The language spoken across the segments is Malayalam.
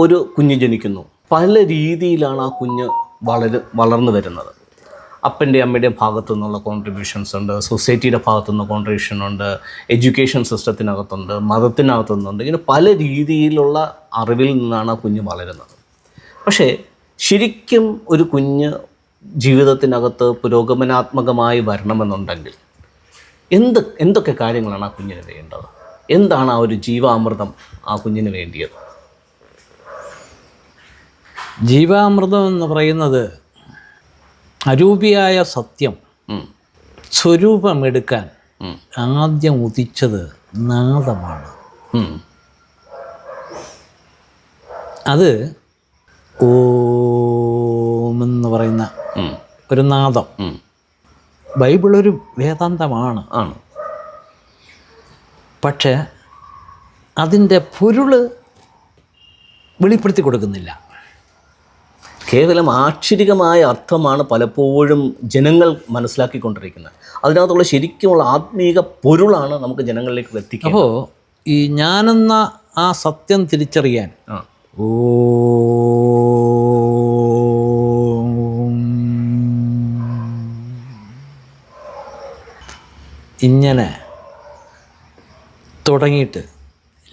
ഒരു കുഞ്ഞ് ജനിക്കുന്നു. പല രീതിയിലാണ് ആ കുഞ്ഞ് വളര് വളർന്നു വരുന്നത്. അപ്പന്റെ അമ്മയുടെ ഭാഗത്തു നിന്നുള്ള കോൺട്രിബ്യൂഷൻസ് ഉണ്ട് സൊസൈറ്റിയുടെ ഭാഗത്തു നിന്ന് കോൺട്രിബ്യൂഷൻ ഉണ്ട് എഡ്യൂക്കേഷൻ സിസ്റ്റത്തിനകത്തുണ്ട് മതത്തിനകത്തുനിന്നുണ്ട് ഇങ്ങനെ പല രീതിയിലുള്ള അറിവിൽ നിന്നാണ് ആ കുഞ്ഞ് വളരുന്നത്. പക്ഷേ ശരിക്കും ഒരു കുഞ്ഞ് ജീവിതത്തിനകത്ത് പുരോഗമനാത്മകമായി വരണമെന്നുണ്ടെങ്കിൽ എന്ത് എന്തൊക്കെ കാര്യങ്ങളാണ് ആ കുഞ്ഞിന് വേണ്ടത്? എന്താണ് ആ ഒരു ജീവാമൃതം ആ കുഞ്ഞിന് വേണ്ടിയത്? ജീവാമൃതം എന്ന് പറയുന്നത് അരൂപിയായ സത്യം. സ്വരൂപമെടുക്കാൻ. ആദ്യം ഉദിച്ചത് നാദമാണ്. അത് ഓമെന്ന് പറയുന്ന ഒരു നാദം. ബൈബിൾ ഒരു വേദാന്തമാണ് ആണ് പക്ഷേ അതിന്റെ പൊരുൾ വെളിപ്പെടുത്തി കൊടുക്കുന്നില്ല കേവലം ആക്ഷരികമായ അർത്ഥമാണ് പലപ്പോഴും ജനങ്ങൾ മനസ്സിലാക്കിക്കൊണ്ടിരിക്കുന്നത്. അതിനകത്തുള്ള ശരിക്കുമുള്ള ആത്മീക പൊരുളാണ് നമുക്ക് ജനങ്ങളിലേക്ക് എത്തിക്കുക. അപ്പോൾ ഈ ഞാനെന്ന ആ സത്യം തിരിച്ചറിയാൻ ഓ. ഇങ്ങനെ തുടങ്ങിയിട്ട്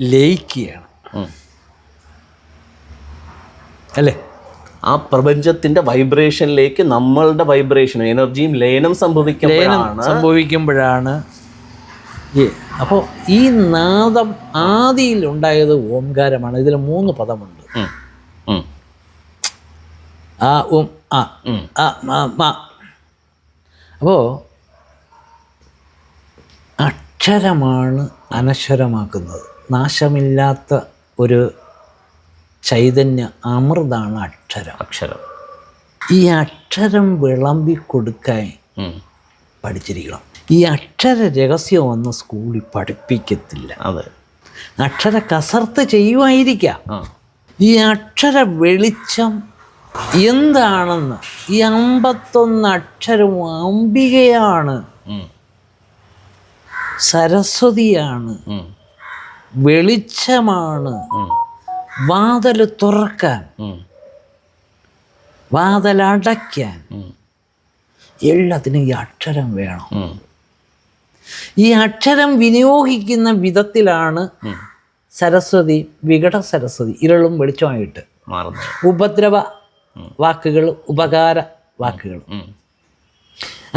ലയിക്കുകയാണ്. അല്ലേ? ആ പ്രപഞ്ചത്തിന്റെ വൈബ്രേഷനിലേക്ക് നമ്മളുടെ വൈബ്രേഷനും എനർജിയും ലയനം സംഭവിക്കുമ്പോഴാണ് സംഭവിക്കുമ്പോഴാണ് അപ്പോൾ ഈ നാദം ആദിയിൽ ഉണ്ടായത് ഓംകാരമാണ് ഇതിൽ മൂന്ന് പദമുണ്ട്. ഉം. ആ ഓം ആ. ആ അപ്പോൾ അക്ഷരമാണ് അനശ്വരമാക്കുന്നത് നാശമില്ലാത്ത ഒരു ചൈതന്യ അമൃതാണ് അക്ഷരം. അക്ഷരം. ഈ അക്ഷരം വിളമ്പി കൊടുക്കാൻ പഠിച്ചിരിക്കണം. ഈ അക്ഷര രഹസ്യം രഹസ്യമൊന്നും സ്കൂളിൽ പഠിപ്പിക്കത്തില്ല. അതെ. അക്ഷര കസർത്ത് ചെയ്യുമായിരിക്കാം ഈ അക്ഷര വെളിച്ചം എന്താണെന്ന് ഈ അമ്പത്തൊന്ന് അക്ഷരവും അംബികയാണ്. സരസ്വതിയാണ്. വെളിച്ചമാണ്. വാതൽ തുറക്കാൻ. വാതലടയ്ക്കാൻ. എല്ലാത്തിനും ഈ അക്ഷരം വേണം. ഈ അക്ഷരം വിനിയോഗിക്കുന്ന വിധത്തിലാണ്. സരസ്വതി വികട സരസ്വതി ഇരളും വെളിച്ചമായിട്ട് ഉപദ്രവ വാക്കുകൾ ഉപകാര വാക്കുകൾ.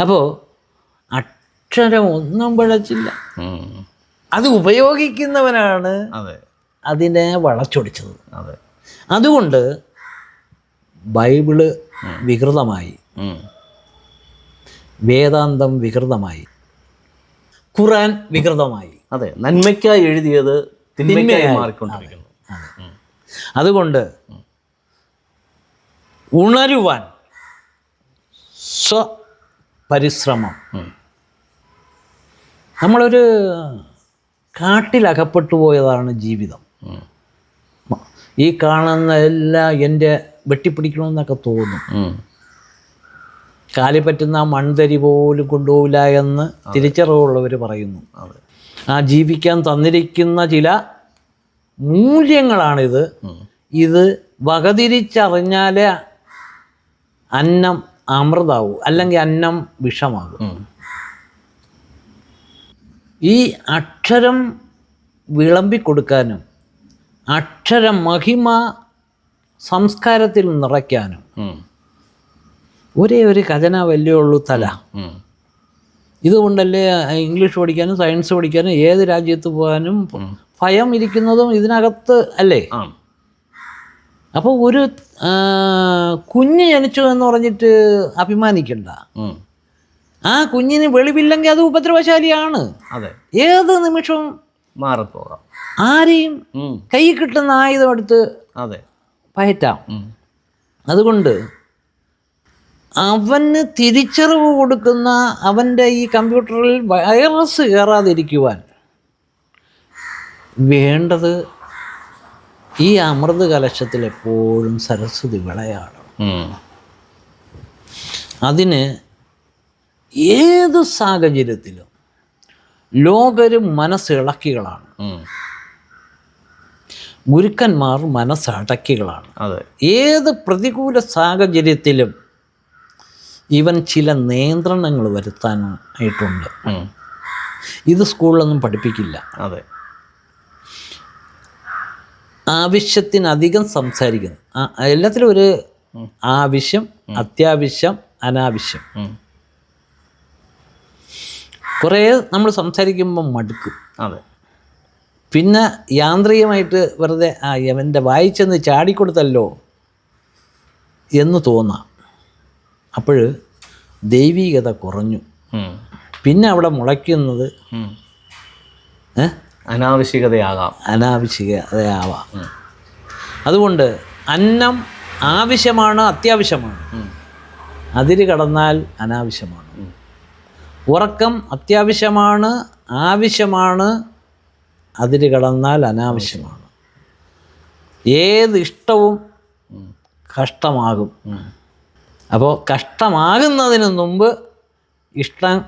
അപ്പോ അപ്പോൾ അക്ഷരം ഒന്നും പിഴച്ചില്ല. അത് ഉപയോഗിക്കുന്നവനാണ് അതെ. അതിനെ വളച്ചൊടിച്ചത്. അതെ. അതുകൊണ്ട് ബൈബിൾ വികൃതമായി. വേദാന്തം വികൃതമായി. ഖുറാൻ വികൃതമായി. അതെ നന്മയ്ക്കായി എഴുതിയത് തിന്മയ്ക്കായി തിന്മയായി. മാറിക്കൊണ്ടിരിക്കുന്നു. അതുകൊണ്ട് ഉണരുവാൻ സ്വപരിശ്രമം. നമ്മളൊരു കാട്ടിലകപ്പെട്ടു പോയതാണ് ജീവിതം. ഈ കാണുന്ന എല്ലാം എന്റെ വെട്ടിപ്പിടിക്കണമെന്നൊക്കെ തോന്നും. കാലി പറ്റുന്ന ആ മൺതരി പോലും കൊണ്ടുപോവില്ല എന്ന് തിരിച്ചറിവുള്ളവർ പറയുന്നു. ആ ജീവിക്കാൻ തന്നിരിക്കുന്ന ചില മൂല്യങ്ങളാണിത്. ഇത് വകതിരിച്ചറിഞ്ഞാലേ അന്നം അമൃതാവൂ അല്ലെങ്കിൽ അന്നം വിഷമാകും. ഈ അക്ഷരം വിളമ്പിക്കൊടുക്കാനും അക്ഷര മഹിമ സംസ്കാരത്തിൽ നിറയ്ക്കാനും ഒരേ ഒരു ഖജനാവല്ലേ ഉള്ളൂ തല. ഇതുകൊണ്ടല്ലേ ഇംഗ്ലീഷ് പഠിക്കാനും സയൻസ് പഠിക്കാനും ഏത് രാജ്യത്ത് പോകാനും ഭയം ഇരിക്കുന്നതും ഇതിനകത്ത് അല്ലേ? അപ്പോൾ ഒരു കുഞ്ഞ് ജനിച്ചു എന്ന് പറഞ്ഞിട്ട് അഭിമാനിക്കണ്ട. ആ കുഞ്ഞിന് വെളിവില്ലെങ്കിൽ അത് ഉപദ്രവശാലിയാണ്. അതെ. ഏത് നിമിഷവും മാറിപ്പോകാം. ആരെയും കൈ കിട്ടുന്ന ആയുധം എടുത്ത് അതെ. പയറ്റാം. അതുകൊണ്ട് അവന് തിരിച്ചറിവ് കൊടുക്കുന്ന അവന്റെ ഈ കമ്പ്യൂട്ടറിൽ വൈറസ് കയറാതിരിക്കുവാൻ വേണ്ടത് ഈ അമൃത് കലശത്തിൽ എപ്പോഴും സരസ്വതി വിളയാണ്. അതിന് ഏത് സാഹചര്യത്തിലും ലോകരും മനസ്സിളക്കികളാണ്. ഗുരുക്കന്മാർ മനസ്സടക്കികളാണ്. അതെ. ഏത് പ്രതികൂല സാഹചര്യത്തിലും ഇവൻ ചില നിയന്ത്രണങ്ങൾ വരുത്താനായിട്ടുണ്ട്. ഇത് സ്കൂളിലൊന്നും പഠിപ്പിക്കില്ല. അതെ. ആവശ്യത്തിനധികം സംസാരിക്കുന്നു. എല്ലാത്തിലും ഒരു ആവശ്യം അത്യാവശ്യം അനാവശ്യം. കുറേ നമ്മൾ സംസാരിക്കുമ്പോൾ മടുക്കും. അതെ. പിന്നെ യാന്ത്രികമായിട്ട് വെറുതെ ആ യവന്റെ വായിച്ചെന്ന് ചാടിക്കൊടുത്തല്ലോ എന്ന് തോന്നാം. അപ്പോൾ ദൈവീകത കുറഞ്ഞു. പിന്നെ അവിടെ മുളയ്ക്കുന്നത് അനാവശ്യകതയാകാം. അനാവശ്യകതയാവാം. അതുകൊണ്ട് അന്നം ആവശ്യമാണ് അത്യാവശ്യമാണ്. അതിര് കടന്നാൽ അനാവശ്യമാണ്. ഉറക്കം അത്യാവശ്യമാണ് ആവശ്യമാണ് അതിര് കടന്നാൽ അനാവശ്യമാണ്. ഏത് ഇഷ്ടവും കഷ്ടമാകും. അപ്പോൾ കഷ്ടമാകുന്നതിന് മുമ്പ് ഇഷ്ടം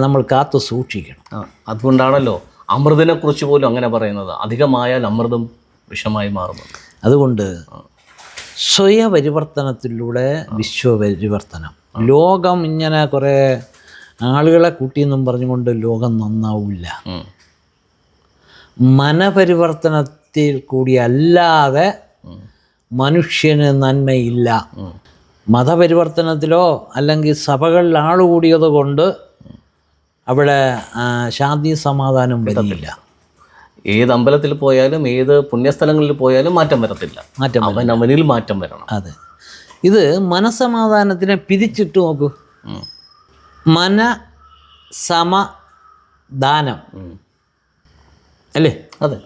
നമ്മൾ കാത്തു സൂക്ഷിക്കണം. അതുകൊണ്ടാണല്ലോ അമൃതിനെക്കുറിച്ച് പോലും അങ്ങനെ പറയുന്നത്. അധികമായാൽ അമൃതം വിഷമായി മാറുന്നു. അതുകൊണ്ട് സ്വയപരിവർത്തനത്തിലൂടെ വിശ്വപരിവർത്തനം. ലോകം ഇങ്ങനെ കുറേ ആളുകളെ കൂട്ടിയെന്നും പറഞ്ഞുകൊണ്ട് ലോകം നന്നാവില്ല. മനപരിവർത്തനത്തിൽ കൂടി അല്ലാതെ മനുഷ്യന് നന്മയില്ല. മതപരിവർത്തനത്തിലോ അല്ലെങ്കിൽ സഭകളിൽ ആൾ കൂടിയത് കൊണ്ട് അവിടെ ശാന്തി സമാധാനം വരുന്നില്ല ഏത് അമ്പലത്തിൽ പോയാലും ഏത് പുണ്യസ്ഥലങ്ങളിൽ പോയാലും മാറ്റം വരത്തില്ല. മാറ്റം അവൻ അവനിൽ മാറ്റം വരണം. അതെ. ഇത് മനസമാധാനത്തിനെ പിരിച്ചിട്ട് നോക്കൂ. മന സമദാനം. അല്ലേ? അതെ.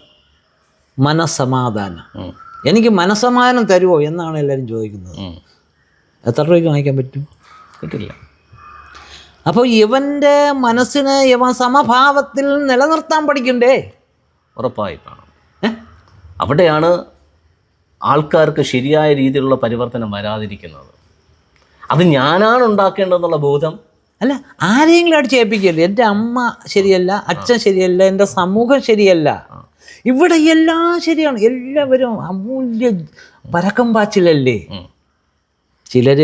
മനസമാധാനം. എനിക്ക് മനസമാധാനം തരുമോ എന്നാണ് എല്ലാവരും ചോദിക്കുന്നത്. എത്ര രൂപയ്ക്ക് വാങ്ങിക്കാൻ പറ്റും? കിട്ടില്ല. അപ്പോൾ ഇവന്റെ മനസ്സിനെ ഇവൻ സമഭാവത്തിൽ നിലനിർത്താൻ പഠിക്കണ്ടേ? ഉറപ്പായി കാണും. അവിടെയാണ് ആൾക്കാർക്ക് ശരിയായ രീതിയിലുള്ള പരിവർത്തനം വരാതിരിക്കുന്നത്. അത് ഞാനാണ് ഉണ്ടാക്കേണ്ടതെന്നുള്ള ബോധം അല്ല ആരെയെങ്കിലും ആരെങ്കിലും അടിച്ചേൽപ്പിക്കല്ലേ എന്റെ അമ്മ ശരിയല്ല അച്ഛൻ ശരിയല്ല എന്റെ സമൂഹം ശരിയല്ല. ഇവിടെ എല്ലാം ശരിയാണ്. എല്ലാവരും അമൂല്യ പരക്കം പാച്ചിലല്ലേ. ചിലർ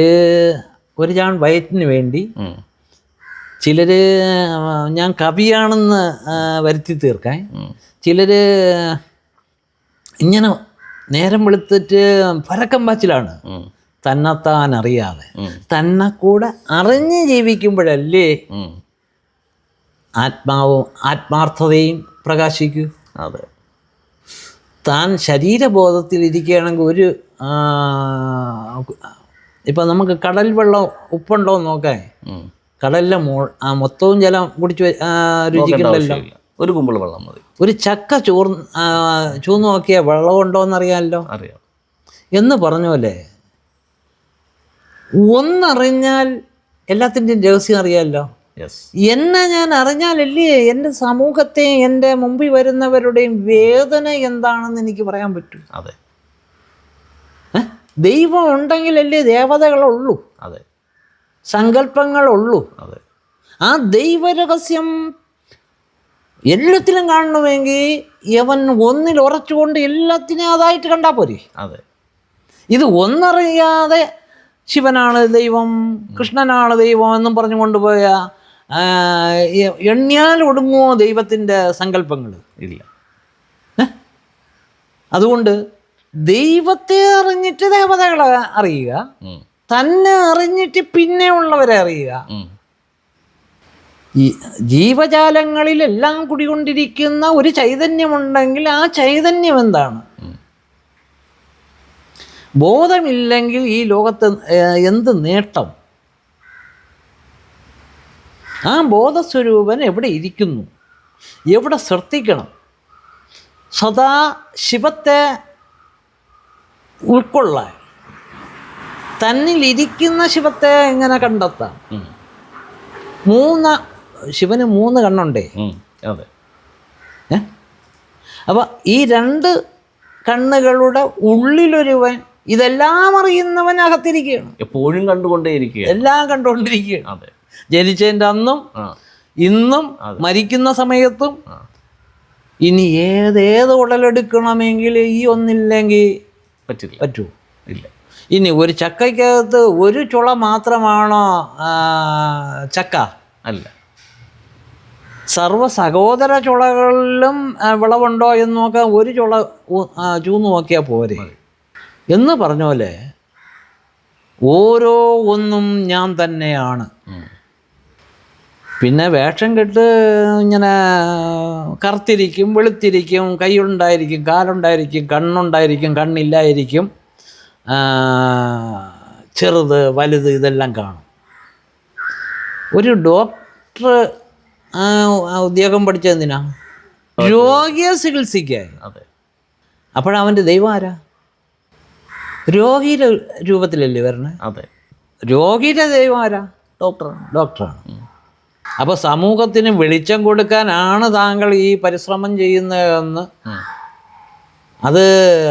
ഒരു ചാൺ വയറ്റിന് വേണ്ടി ചിലര് ചിലർ ഞാൻ കവിയാണെന്ന് വരുത്തി തീർക്കാൻ ചിലര് ചിലർ ഇങ്ങനെ നേരം വെളുത്തിട്ട് പരക്കം പാച്ചിലാണ്. തന്നെത്താൻ അറിയാതെ തന്നെ കൂടെ അറിഞ്ഞ് ജീവിക്കുമ്പോഴല്ലേ. ആത്മാവും ആത്മാർത്ഥതയും പ്രകാശിക്കൂ. അതെ. താൻ ശരീരബോധത്തിൽ ഇരിക്കുകയാണെങ്കിൽ ഒരു ഇപ്പം നമുക്ക് കടൽ വെള്ളം ഉപ്പുണ്ടോ എന്ന് നോക്കാൻ. കടലിലെ മോ ആ മൊത്തവും ജലം കുടിച്ച് രുചിക്കണ്ടല്ലോ. ഒരു കുമ്പിൾ വെള്ളം മതി. ഒരു ചക്ക ചോർ ചൂന്ന് നോക്കിയാൽ വെള്ളമുണ്ടോ എന്നറിയാമല്ലോ. അറിയാം. എന്ന് പറഞ്ഞ പോലെ ഒന്നറിഞ്ഞാൽ എല്ലാത്തിന്റെയും രഹസ്യം അറിയാമല്ലോ എന്നെ ഞാൻ അറിഞ്ഞാലല്ലേ എന്റെ സമൂഹത്തെയും എന്റെ മുമ്പിൽ വരുന്നവരുടെയും വേദന എന്താണെന്ന് എനിക്ക് പറയാൻ പറ്റും. അതെ? ദൈവം ഉണ്ടെങ്കിലല്ലേ ദേവതകളുള്ളൂ. അതെ. സങ്കല്പങ്ങളുള്ളൂ. അതെ. ആ ദൈവരഹസ്യം എല്ലാത്തിലും കാണണമെങ്കിൽ യവൻ ഒന്നിൽ ഉറച്ചുകൊണ്ട് എല്ലാത്തിനും അതായിട്ട് കണ്ടാൽ പോരെ. അതെ. ഇത് ഒന്നറിയാതെ ശിവനാണ് ദൈവം കൃഷ്ണനാണ് ദൈവം എന്നും പറഞ്ഞു കൊണ്ടുപോയ എണ്ണിയാൽ ഒടുങ്ങുമോ ദൈവത്തിന്റെ സങ്കല്പങ്ങൾ? ഇല്ല. അതുകൊണ്ട് ദൈവത്തെ അറിഞ്ഞിട്ട് ദേവതകളെ അറിയുക തന്നെ അറിഞ്ഞിട്ട് പിന്നെ ഉള്ളവരെ അറിയുക. ഈ ജീവജാലങ്ങളിലെല്ലാം കുടികൊണ്ടിരിക്കുന്ന ഒരു ചൈതന്യമുണ്ടെങ്കിൽ ആ ചൈതന്യം എന്താണ്. ബോധമില്ലെങ്കിൽ ഈ ലോകത്ത് എന്ത് നേട്ടം? ആ ബോധസ്വരൂപൻ എവിടെ ഇരിക്കുന്നു? എവിടെ ശ്രദ്ധിക്കണം? സദാ ശിവത്തെ ഉൾക്കൊള്ളാൻ. തന്നിലിരിക്കുന്ന ശിവത്തെ എങ്ങനെ കണ്ടെത്താം. മൂന്ന് ശിവന് മൂന്ന് കണ്ണുണ്ടേ? അതെ. അപ്പോൾ ഈ രണ്ട് കണ്ണുകളുടെ ഉള്ളിലൊരുവൻ ഇതെല്ലാം അറിയുന്നവൻ അകത്തിരിക്കുകയാണ് എപ്പോഴും കണ്ടുകൊണ്ടേയിരിക്കുക എല്ലാം കണ്ടുകൊണ്ടിരിക്കുകയാണ്. അതെ. ജനിച്ചതിന്റെ അന്നും ഇന്നും മരിക്കുന്ന സമയത്തും ഇനി ഏത് ഏത് ഉടലെടുക്കണമെങ്കിൽ ഈ ഒന്നില്ലെങ്കിൽ പറ്റില്ല. പറ്റൂ. ഇല്ല. ഇനി ഒരു ചക്കയ്ക്കകത്ത് ഒരു ചുള മാത്രമാണോ ചക്ക? അല്ല. സർവ സഹോദര ചുളകളിലും വിളവുണ്ടോ എന്ന് നോക്കാൻ ഒരു ചുള ചൂന്ന് നോക്കിയാൽ പോരെ. എന്ന് പറഞ്ഞ പോലെ ഓരോ ഒന്നും ഞാൻ തന്നെയാണ്. പിന്നെ വേഷം കെട്ട് ഇങ്ങനെ കറുത്തിരിക്കും വെളുത്തിരിക്കും കൈയുണ്ടായിരിക്കും കാലുണ്ടായിരിക്കും കണ്ണുണ്ടായിരിക്കും കണ്ണില്ലായിരിക്കും. ചെറുത് വലുത് ഇതെല്ലാം കാണും. ഒരു ഡോക്ടർ ഉദ്യോഗം പഠിച്ചതെന്തിനാ രോഗിയെ ചികിത്സിക്കായി അപ്പോഴവന്റെ ദൈവം ആരാ? രോഗിയുടെ രൂപത്തിലല്ലേ വരണേ? അതെ. രോഗിയുടെ ദൈവം ആരാ? ഡോക്ടറാണ്. ഡോക്ടറാണ്. അപ്പോൾ സമൂഹത്തിന് വെളിച്ചം കൊടുക്കാനാണ് താങ്കൾ ഈ പരിശ്രമം ചെയ്യുന്നതെന്ന്. അത്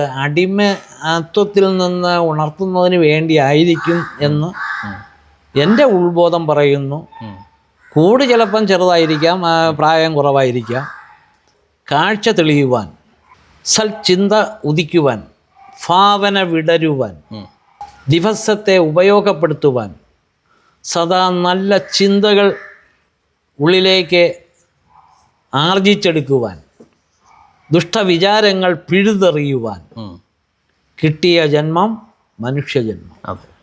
അടിമത്വത്തിൽ നിന്ന് ഉണർത്തുന്നതിന് വേണ്ടിയായിരിക്കും എന്ന്. എന്റെ ഉൾബോധം പറയുന്നു. കൂട് ചിലപ്പം ചെറുതായിരിക്കാം പ്രായം കുറവായിരിക്കാം. കാഴ്ച തെളിയുവാൻ സൽചിന്ത ഉദിക്കുവാൻ ഭാവന വിടരുവാൻ ദിവസത്തെ ഉപയോഗപ്പെടുത്തുവാൻ സദാ നല്ല ചിന്തകൾ ഉള്ളിലേക്ക് ആർജിച്ചെടുക്കുവാൻ ദുഷ്ടവിചാരങ്ങൾ പിഴുതെറിയുവാൻ. കിട്ടിയ ജന്മം മനുഷ്യജന്മം. അതെ.